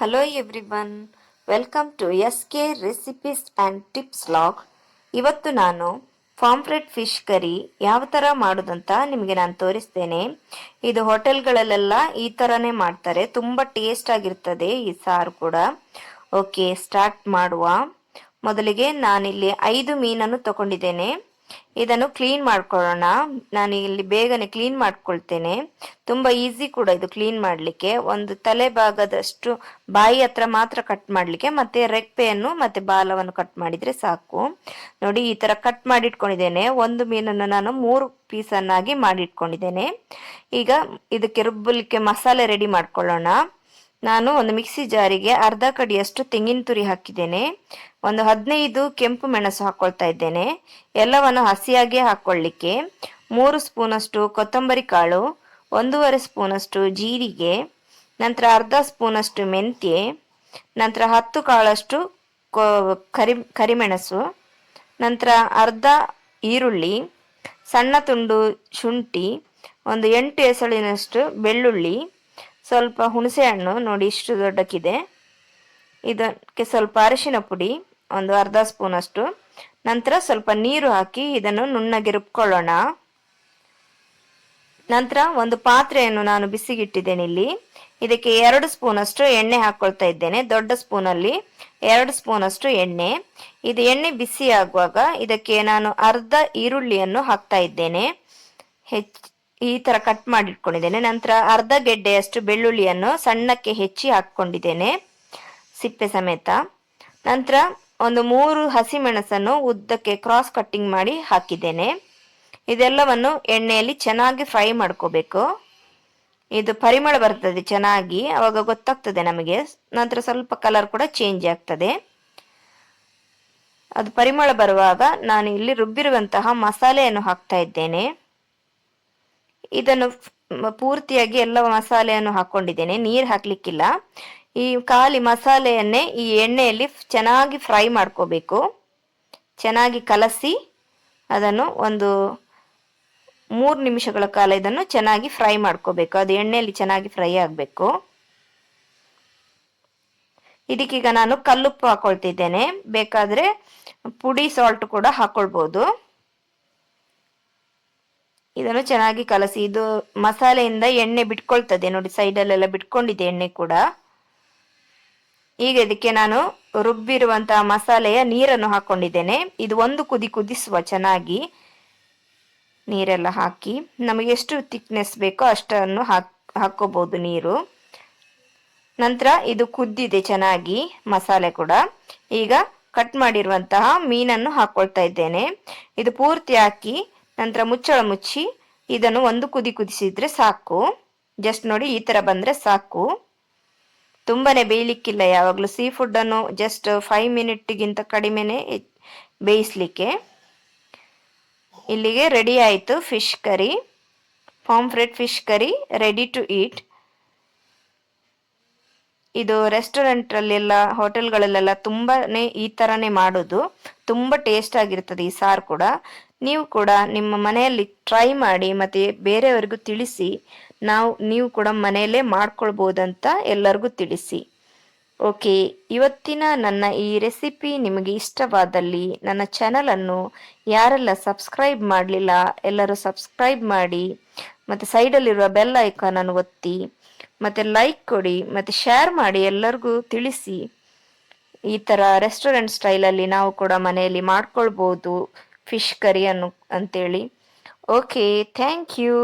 Hello everyone welcome to S K recipes and tips log ಇವತ್ತು ನಾನು ಫಾಮ್ಫ್ರೆಡ್ fish curry ಯಾವ ಥರ ಮಾಡೋದಂತ ನಿಮಗೆ ನಾನು ತೋರಿಸ್ತೇನೆ. ಇದು ಹೋಟೆಲ್ಗಳಲ್ಲೆಲ್ಲ ಈ ಥರನೇ ಮಾಡ್ತಾರೆ. ತುಂಬ ಟೇಸ್ಟ್ ಆಗಿರ್ತದೆ ಈ ಸಾರು ಕೂಡ. ಓಕೆ ಸ್ಟಾರ್ಟ್ ಮಾಡುವ. ಮೊದಲಿಗೆ ನಾನಿಲ್ಲಿ ಐದು ಮೀನನ್ನು ತಗೊಂಡಿದ್ದೇನೆ. ಇದನ್ನು ಕ್ಲೀನ್ ಮಾಡ್ಕೊಳ್ಳೋಣ. ನಾನು ಇಲ್ಲಿ ಬೇಗನೆ ಕ್ಲೀನ್ ಮಾಡ್ಕೊಳ್ತೇನೆ. ತುಂಬ ಈಸಿ ಕೂಡ ಇದು ಕ್ಲೀನ್ ಮಾಡಲಿಕ್ಕೆ. ಒಂದು ತಲೆ ಭಾಗದಷ್ಟು ಬಾಯಿ ಹತ್ರ ಮಾತ್ರ ಕಟ್ ಮಾಡಲಿಕ್ಕೆ, ಮತ್ತೆ ರೆಪ್ಪೆಯನ್ನು ಮತ್ತೆ ಬಾಲವನ್ನು ಕಟ್ ಮಾಡಿದರೆ ಸಾಕು. ನೋಡಿ, ಈ ತರ ಕಟ್ ಮಾಡಿಟ್ಕೊಂಡಿದ್ದೇನೆ. ಒಂದು ಮೀನನ್ನು ನಾನು ಮೂರು ಪೀಸನ್ನಾಗಿ ಮಾಡಿಟ್ಕೊಂಡಿದ್ದೇನೆ. ಈಗ ಇದಕ್ಕೆ ರುಬ್ಬಲಿಕ್ಕೆ ಮಸಾಲೆ ರೆಡಿ ಮಾಡ್ಕೊಳ್ಳೋಣ. ನಾನು ಒಂದು ಮಿಕ್ಸಿ ಜಾರಿಗೆ ಅರ್ಧ ಕಡಿಯಷ್ಟು ತೆಂಗಿನ ತುರಿ ಹಾಕಿದ್ದೇನೆ. ಒಂದು ಹದಿನೈದು ಕೆಂಪು ಮೆಣಸು ಹಾಕೊಳ್ತಾ ಇದ್ದೇನೆ. ಎಲ್ಲವನ್ನು ಹಸಿಯಾಗಿ ಹಾಕೊಳ್ಳಿಕ್ಕೆ ಮೂರು ಸ್ಪೂನಷ್ಟು ಕೊತ್ತಂಬರಿ ಕಾಳು, ಒಂದೂವರೆ ಸ್ಪೂನಷ್ಟು ಜೀರಿಗೆ, ನಂತರ ಅರ್ಧ ಸ್ಪೂನಷ್ಟು ಮೆಂತ್ಯೆ, ನಂತರ ಹತ್ತು ಕಾಳಷ್ಟು ಕರಿ, ಕರಿಮೆಣಸು, ನಂತರ ಅರ್ಧ ಈರುಳ್ಳಿ, ಸಣ್ಣ ತುಂಡು ಶುಂಠಿ, ಒಂದು ಎಂಟು ಎಸಳಿನಷ್ಟು ಬೆಳ್ಳುಳ್ಳಿ ಸ್ವಲ್ಪ ಹುಣಸೆ ಹಣ್ಣು ನೋಡಿ ಇಷ್ಟು ದೊಡ್ಡಕ್ಕಿದೆ. ಇದಕ್ಕೆ ಸ್ವಲ್ಪ ಅರಿಶಿನ ಪುಡಿ, ಒಂದು ಅರ್ಧ ಸ್ಪೂನ್ ಅಷ್ಟು. ನಂತರ ಸ್ವಲ್ಪ ನೀರು ಹಾಕಿ ಇದನ್ನು ನುಣ್ಣಗೆ ರುಬ್ಕೊಳ್ಳೋಣ. ನಂತರ ಒಂದು ಪಾತ್ರೆಯನ್ನು ನಾನು ಬಿಸಿಗಿಟ್ಟಿದ್ದೇನೆ ಇಲ್ಲಿ. ಇದಕ್ಕೆ ಎರಡು ಸ್ಪೂನ್ ಅಷ್ಟು ಎಣ್ಣೆ ಹಾಕೊಳ್ತಾ ಇದ್ದೇನೆ, ದೊಡ್ಡ ಸ್ಪೂನಲ್ಲಿ ಎರಡು ಸ್ಪೂನ್ ಅಷ್ಟು ಎಣ್ಣೆ. ಇದು ಎಣ್ಣೆ ಬಿಸಿ ಆಗುವಾಗ ಇದಕ್ಕೆ ನಾನು ಅರ್ಧ ಈರುಳ್ಳಿಯನ್ನು ಹಾಕ್ತಾ ಇದ್ದೇನೆ. ಹೆಚ್ಚು ಈ ತರ ಕಟ್ ಮಾಡಿಟ್ಕೊಂಡಿದ್ದೇನೆ. ನಂತರ ಅರ್ಧ ಗೆಡ್ಡೆಯಷ್ಟು ಬೆಳ್ಳುಳ್ಳಿಯನ್ನು ಸಣ್ಣಕ್ಕೆ ಹೆಚ್ಚಿ ಹಾಕೊಂಡಿದ್ದೇನೆ ಸಿಪ್ಪೆ ಸಮೇತ. ನಂತರ ಒಂದು ಮೂರು ಹಸಿಮೆಣಸನ್ನು ಉದ್ದಕ್ಕೆ ಕ್ರಾಸ್ ಕಟ್ಟಿಂಗ್ ಮಾಡಿ ಹಾಕಿದ್ದೇನೆ. ಇದೆಲ್ಲವನ್ನು ಎಣ್ಣೆಯಲ್ಲಿ ಚೆನ್ನಾಗಿ ಫ್ರೈ ಮಾಡ್ಕೋಬೇಕು. ಇದು ಪರಿಮಳ ಬರ್ತದೆ ಚೆನ್ನಾಗಿ, ಅವಾಗ ಗೊತ್ತಾಗ್ತದೆ ನಮಗೆ. ನಂತರ ಸ್ವಲ್ಪ ಕಲರ್ ಕೂಡ ಚೇಂಜ್ ಆಗ್ತದೆ. ಅದು ಪರಿಮಳ ಬರುವಾಗ ನಾನು ಇಲ್ಲಿ ರುಬ್ಬಿರುವಂತಹ ಮಸಾಲೆಯನ್ನು ಹಾಕ್ತಾ ಇದ್ದೇನೆ. ಇದನ್ನು ಪೂರ್ತಿಯಾಗಿ ಎಲ್ಲ ಮಸಾಲೆಯನ್ನು ಹಾಕೊಂಡಿದ್ದೇನೆ. ನೀರು ಹಾಕ್ಲಿಕ್ಕಿಲ್ಲ. ಈ ಖಾಲಿ ಮಸಾಲೆಯನ್ನೇ ಈ ಎಣ್ಣೆಯಲ್ಲಿ ಚೆನ್ನಾಗಿ ಫ್ರೈ ಮಾಡ್ಕೋಬೇಕು. ಚೆನ್ನಾಗಿ ಕಲಸಿ ಅದನ್ನು ಒಂದು ಮೂರು ನಿಮಿಷಗಳ ಕಾಲ ಇದನ್ನು ಚೆನ್ನಾಗಿ ಫ್ರೈ ಮಾಡ್ಕೋಬೇಕು. ಅದು ಎಣ್ಣೆಯಲ್ಲಿ ಚೆನ್ನಾಗಿ ಫ್ರೈ ಆಗಬೇಕು. ಇದಕ್ಕೀಗ ನಾನು ಕಲ್ಲುಪ್ಪು ಹಾಕೊಳ್ತಿದ್ದೇನೆ. ಬೇಕಾದರೆ ಪುಡಿ, ಸಾಲ್ಟ್ ಕೂಡ ಹಾಕೊಳ್ಬೋದು. ಇದನ್ನು ಚೆನ್ನಾಗಿ ಕಲಸಿ, ಇದು ಮಸಾಲೆಯಿಂದ ಎಣ್ಣೆ ಬಿಟ್ಕೊಳ್ತದೆ. ನೋಡಿ, ಸೈಡಲ್ಲೆಲ್ಲ ಬಿಟ್ಕೊಂಡಿದೆ ಎಣ್ಣೆ ಕೂಡ. ಈಗ ಇದಕ್ಕೆ ನಾನು ರುಬ್ಬಿರುವಂತಹ ಮಸಾಲೆಯ ನೀರನ್ನು ಹಾಕೊಂಡಿದ್ದೇನೆ. ಇದು ಒಂದು ಕುದಿ ಕುದಿಸುವ ಚೆನ್ನಾಗಿ ನೀರೆಲ್ಲ ಹಾಕಿ, ನಮಗೆ ಎಷ್ಟು ಥಿಕ್ನೆಸ್ ಬೇಕೋ ಅಷ್ಟನ್ನು ಹಾಕ್ ಹಾಕೋಬಹುದು ನೀರು. ನಂತರ ಇದು ಕುದ್ದಿದೆ ಚೆನ್ನಾಗಿ, ಮಸಾಲೆ ಕೂಡ. ಈಗ ಕಟ್ ಮಾಡಿರುವಂತಹ ಮೀನನ್ನು ಹಾಕೊಳ್ತಾ ಇದ್ದೇನೆ. ಇದು ಪೂರ್ತಿ ಹಾಕಿ ನಂತರ ಮುಚ್ಚಳ ಮುಚ್ಚಿ ಇದನ್ನು ಒಂದು ಕುದಿ ಕುದಿಸಿದ್ರೆ ಸಾಕು. ಜಸ್ಟ್ ನೋಡಿ, ಈ ತರ ಬಂದ್ರೆ ಸಾಕು. ತುಂಬಾನೇ ಬೇಯಲಿಕ್ಕಿಲ್ಲ ಯಾವಾಗಲೂ. ಸೀ ಫುಡ್ ಅನ್ನು ಜಸ್ಟ್ ಫೈವ್ ಮಿನಿಟ್ಗಿಂತ ಕಡಿಮೆನೆ ಬೇಯಿಸ್ಲಿಕ್ಕೆ. ಇಲ್ಲಿಗೆ ರೆಡಿ ಆಯಿತು fish curry pomfret fish curry ready to eat ಇದು ರೆಸ್ಟೋರೆಂಟಲ್ಲೆಲ್ಲ ಹೋಟೆಲ್ಗಳಲ್ಲೆಲ್ಲ ತುಂಬಾನೇ ಈ ತರನೇ ಮಾಡೋದು. ತುಂಬ ಟೇಸ್ಟ್ ಆಗಿರ್ತದೆ ಈ ಸಾರು ಕೂಡ. ನೀವು ಕೂಡ ನಿಮ್ಮ ಮನೆಯಲ್ಲಿ ಟ್ರೈ ಮಾಡಿ ಮತ್ತು ಬೇರೆಯವರಿಗೂ ತಿಳಿಸಿ, ನಾವು, ನೀವು ಕೂಡ ಮನೆಯಲ್ಲೇ ಮಾಡ್ಕೊಳ್ಬೋದಂತ ಎಲ್ಲರಿಗೂ ತಿಳಿಸಿ. ಓಕೆ ಇವತ್ತಿನ ನನ್ನ ಈ ರೆಸಿಪಿ ನಿಮಗೆ ಇಷ್ಟವಾದಲ್ಲಿ ನನ್ನ ಚಾನಲನ್ನು ಯಾರೆಲ್ಲ ಸಬ್ಸ್ಕ್ರೈಬ್ ಮಾಡಲಿಲ್ಲ, ಎಲ್ಲರೂ ಸಬ್ಸ್ಕ್ರೈಬ್ ಮಾಡಿ, ಮತ್ತು ಸೈಡಲ್ಲಿರುವ ಬೆಲ್ ಐಕಾನನ್ನು ಒತ್ತಿ, ಮತ್ತು ಲೈಕ್ ಕೊಡಿ, ಮತ್ತು ಶೇರ್ ಮಾಡಿ ಎಲ್ಲರಿಗೂ ತಿಳಿಸಿ. ಈ ಥರ ರೆಸ್ಟೋರೆಂಟ್ ಸ್ಟೈಲಲ್ಲಿ ನಾವು ಕೂಡ ಮನೆಯಲ್ಲಿ ಮಾಡ್ಕೊಳ್ಬೋದು ಫಿಶ್ ಕರಿ ಅನ್ನು ಅಂತೇಳಿ. Okay thank you